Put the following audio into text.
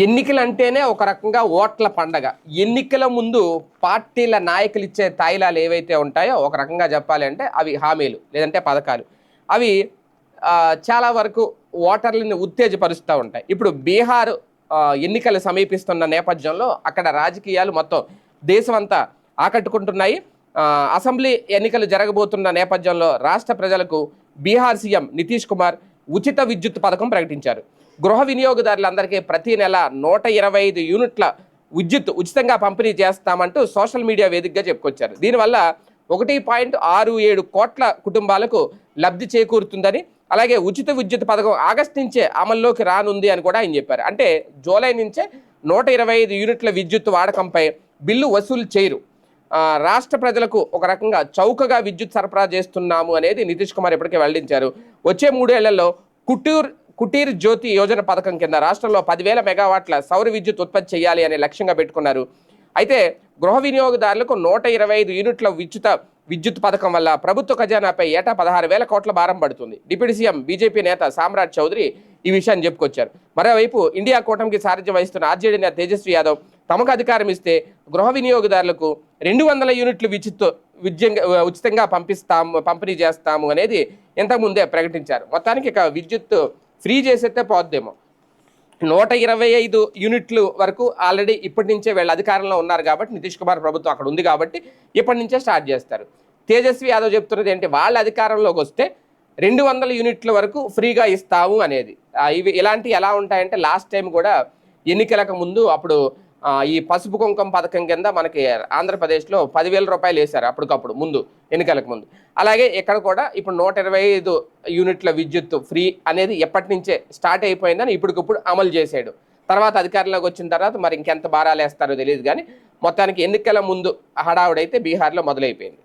ఎన్నికలు అంటేనే ఒక రకంగా ఓట్ల పండగ. ఎన్నికల ముందు పార్టీల నాయకులు ఇచ్చే తాయిలాలు ఏవైతే ఉంటాయో ఒక రకంగా చెప్పాలి అంటే అవి హామీలు లేదంటే పథకాలు. అవి చాలా వరకు ఓటర్లని ఉత్తేజపరుస్తూ ఉంటాయి. ఇప్పుడు బీహార్ ఎన్నికలు సమీపిస్తున్న నేపథ్యంలో అక్కడ రాజకీయాలు మొత్తం దేశం అంతా ఆకట్టుకుంటున్నాయి అసెంబ్లీ ఎన్నికలు జరగబోతున్న నేపథ్యంలో రాష్ట్ర ప్రజలకు బీహార్ సీఎం నితీష్ కుమార్ ఉచిత విద్యుత్ పథకం ప్రకటించారు. గృహ వినియోగదారులందరికీ ప్రతి నెల నూట ఇరవై ఐదు యూనిట్ల విద్యుత్ ఉచితంగా పంపిణీ చేస్తామంటూ సోషల్ మీడియా వేదికగా చెప్పుకొచ్చారు. దీనివల్ల ఒకటి పాయింట్ ఆరు ఏడు కోట్ల కుటుంబాలకు లబ్ధి చేకూరుతుందని అలాగే ఉచిత విద్యుత్ పథకం ఆగస్టు నుంచే అమల్లోకి రానుంది అని కూడా ఆయన చెప్పారు. అంటే జూలై నుంచే నూట ఇరవై ఐదు యూనిట్ల విద్యుత్ వాడకంపై బిల్లు వసూలు చేయరు. రాష్ట్ర ప్రజలకు ఒక రకంగా చౌకగా విద్యుత్ సరఫరా చేస్తున్నాము అనేది నితీష్ కుమార్ ఇప్పటికే వెల్లడించారు. వచ్చే మూడేళ్ళలో కుటూర్ కుటీర్ జ్యోతి యోజన పథకం కింద రాష్ట్రంలో పదివేల మెగావాట్ల సౌర విద్యుత్ ఉత్పత్తి చేయాలి అనే లక్ష్యంగా పెట్టుకున్నారు. అయితే గృహ వినియోగదారులకు నూట ఇరవై ఐదు యూనిట్ల విద్యుత విద్యుత్ పథకం వల్ల ప్రభుత్వ ఖజానాపై ఏటా పదహారు వేల కోట్ల భారం పడుతుంది. డిప్యూటీ సీఎం బీజేపీ నేత సామ్రాట్ చౌదరి ఈ విషయాన్ని చెప్పుకొచ్చారు. మరోవైపు ఇండియా కూటమికి సారథ్యం వహిస్తున్న ఆర్జేడీ నేత తేజస్వి యాదవ్ తమకు అధికారం ఇస్తే గృహ వినియోగదారులకు రెండు వందల యూనిట్లు విద్యుత్ విద్యంగా ఉచితంగా పంపిస్తాము పంపిణీ చేస్తాము అనేది ఇంతకుముందే ప్రకటించారు. మొత్తానికి ఇక విద్యుత్ ఫ్రీ చేసేస్తే పోద్దేమో. నూట ఇరవై ఐదు యూనిట్లు వరకు ఆల్రెడీ ఇప్పటి నుంచే వీళ్ళు అధికారంలో ఉన్నారు కాబట్టి నితీష్ కుమార్ ప్రభుత్వం అక్కడ ఉంది కాబట్టి ఇప్పటి నుంచే స్టార్ట్ చేస్తారు. తేజస్వి యాదవ్ చెప్తున్నది ఏంటి? వాళ్ళ అధికారంలోకి వస్తే రెండు వందల యూనిట్ల వరకు ఫ్రీగా ఇస్తాము అనేది. ఇవి ఇలాంటివి ఎలా ఉంటాయంటే లాస్ట్ టైం కూడా ఎన్నికలకు ముందు అప్పుడు ఈ పసుపు కుంకం పథకం కింద మనకి ఆంధ్రప్రదేశ్లో పదివేల రూపాయలు వేశారు అప్పటికప్పుడు ముందు ఎన్నికలకు ముందు. అలాగే ఇక్కడ కూడా ఇప్పుడు నూట ఇరవై ఐదు యూనిట్ల విద్యుత్ ఫ్రీ అనేది ఎప్పటి నుంచే స్టార్ట్ అయిపోయిందని ఇప్పటికిప్పుడు అమలు చేశాడు. తర్వాత అధికారంలోకి వచ్చిన తర్వాత మరి ఇంకెంత భారాలు వేస్తారో తెలియదు కానీ మొత్తానికి ఎన్నికల ముందు హడావుడైతే బీహార్లో మొదలైపోయింది.